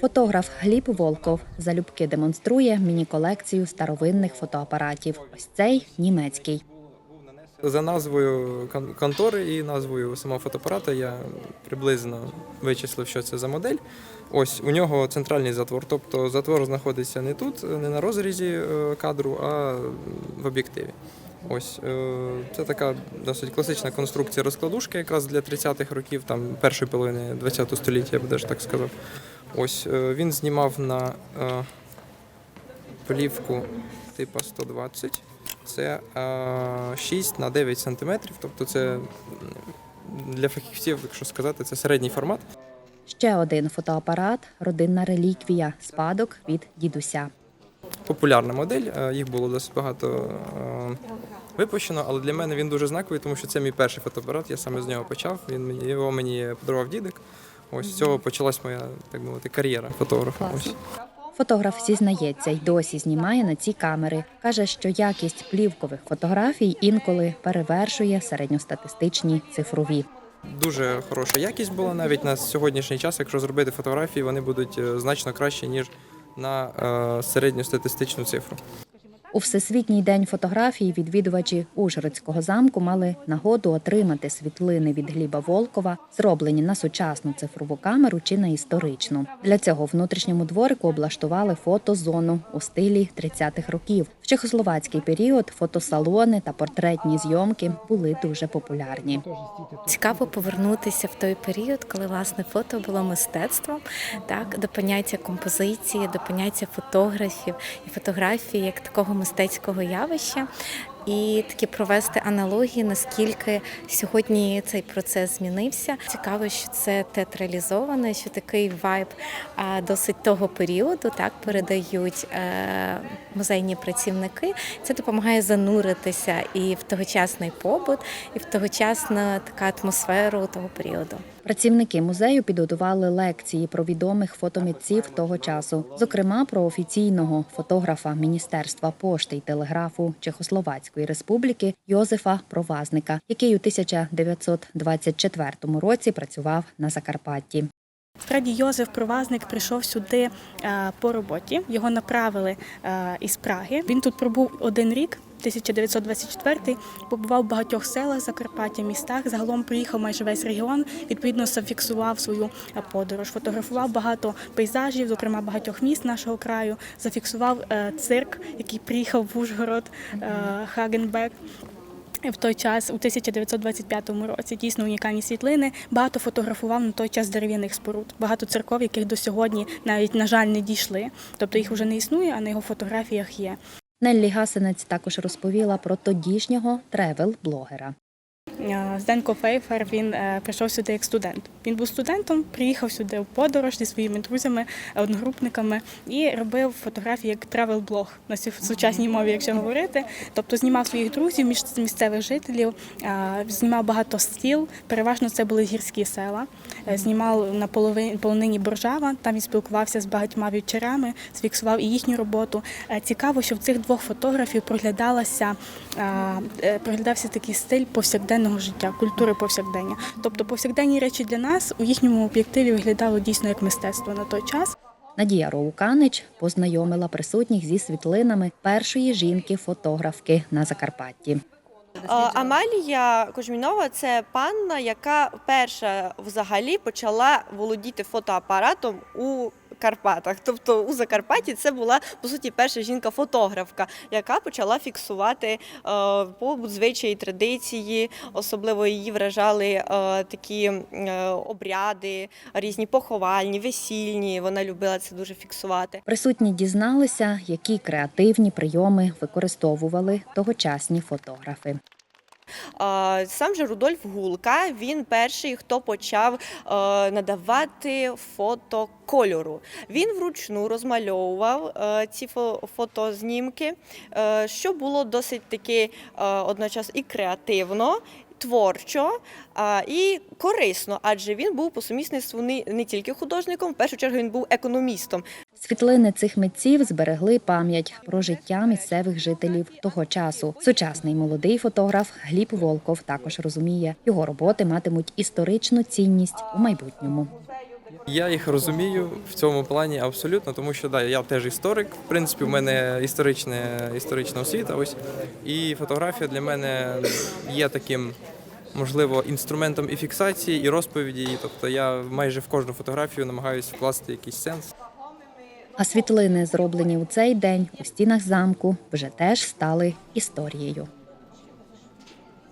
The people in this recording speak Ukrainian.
Фотограф Гліб Волков залюбки демонструє міні-колекцію старовинних фотоапаратів. Ось цей німецький. За назвою контори і назвою самого фотоапарата я приблизно вичислив, що це за модель. Ось у нього центральний затвор, тобто затвор знаходиться не тут, не на розрізі е, кадру, а в об'єктиві. Ось е, це така досить класична конструкція розкладушки, якраз для 30-х років, там першої половини 20 століття, я б даже так сказав. Ось е, він знімав на плівку типу 120. Це е, 6 на 9 сантиметрів, тобто це для фахівців, якщо сказати, це середній формат. Ще один фотоапарат родинна реліквія, спадок від дідуся. Популярна модель, е, їх було досить багато е, випущено, але для мене він дуже знаковий, тому що це мій перший фотоапарат, я саме з нього почав. Він мені його мені подарував дідик. Ось з цього почалась моя, так мовити, кар'єра фотографа. Ось. Фотограф зізнається, й досі знімає на ці камери. Каже, що якість плівкових фотографій інколи перевершує середньостатистичні цифрові. Дуже хороша якість була навіть на сьогоднішній час. Якщо зробити фотографії, вони будуть е, значно кращі, ніж на е, середньостатистичну цифру. У Всесвітній день фотографії відвідувачі Ужгородського замку мали нагоду отримати світлини від Гліба Волкова, зроблені на сучасну цифрову камеру чи на історичну. Для цього внутрішньому дворику облаштували фотозону у стилі 30-х років. В чехословацький період фотосалони та портретні зйомки були дуже популярні. Цікаво повернутися в той період, коли власне фото було мистецтвом, так до поняття композиції, до поняття фотографів і фотографії як такого мистецького явища. І такі провести аналогії, наскільки сьогодні цей процес змінився. Цікаво, що це театралізовано, що такий вайб досить того періоду так передають е, музейні працівники. Це допомагає зануритися і в тогочасний побут, і в тогочасну така атмосферу того періоду. Працівники музею підготували лекції про відомих фотомитців того часу, зокрема про офіційного фотографа Міністерства пошти й телеграфу Чехословацької республіки Йозефа Провазника, який у 1924 році працював на Закарпатті. Справді Йозеф Провазник прийшов сюди е, по роботі. Його направили е, із Праги. Він тут пробув один рік. 1924 побував в багатьох селах Закарпаття, містах. Загалом приїхав майже весь регіон. Відповідно, зафіксував свою е, подорож. Фотографував багато пейзажів, зокрема багатьох міст нашого краю. Зафіксував е, цирк, який приїхав в Ужгород, е, Хагенбек. В той час, у 1925 році, дійсно унікальні світлини. Багато фотографував на той час дерев'яних споруд. Багато церков, яких до сьогодні навіть, на жаль, не дійшли. Тобто їх вже не існує, а на його фотографіях є. Неллі Гасенець також розповіла про тодішнього тревел-блогера. Е, Зденко Фейфер він е, прийшов сюди як студент. Він був студентом, приїхав сюди в подорож зі своїми друзями, одногрупниками і робив фотографії як тревел-блог на сучасній мові, якщо говорити. Тобто знімав своїх друзів, місцевих жителів, е, знімав багато сіл. Переважно це були гірські села. Е, Знімав на полонині Боржава. Там він спілкувався з багатьма вівчарами, зфіксував і їхню роботу. Е, Цікаво, що в цих двох фотографів проглядалася е, проглядався такий стиль повсякденного життя, культури повсякдення. Тобто повсякденні речі для нас у їхньому об'єктиві виглядало дійсно як мистецтво на той час. Надія Роуканич познайомила присутніх зі світлинами першої жінки-фотографки на Закарпатті. Амалія Кожмінова це панна, яка перша взагалі почала володіти фотоапаратом у Карпатах. Тобто у Закарпатті це була по суті перша жінка-фотографка, яка почала фіксувати е, побут, звичаї, традиції. Особливо її вражали е, такі е, обряди, різні поховальні, весільні. Вона любила це дуже фіксувати. Присутні дізналися, які креативні прийоми використовували тогочасні фотографи. Сам же Рудольф Гулка він перший, хто почав е, надавати фото кольору. Він вручну розмальовував е, ці фо- фотознімки, е, що було досить таки одночасно і креативно. Творчо а, і корисно, адже він був по сумісництву не, не тільки художником, в першу чергу він був економістом. Світлини цих митців зберегли пам'ять про життя місцевих жителів того часу. Сучасний молодий фотограф Гліб Волков також розуміє, його роботи матимуть історичну цінність у майбутньому. Я їх розумію в цьому плані абсолютно, тому що да, я теж історик. В принципі, в мене історичне, історична освіта. Ось і фотографія для мене є таким, можливо, інструментом і фіксації, і розповіді. Тобто я майже в кожну фотографію намагаюся вкласти якийсь сенс. А світлини, зроблені у цей день у стінах замку, вже теж стали історією.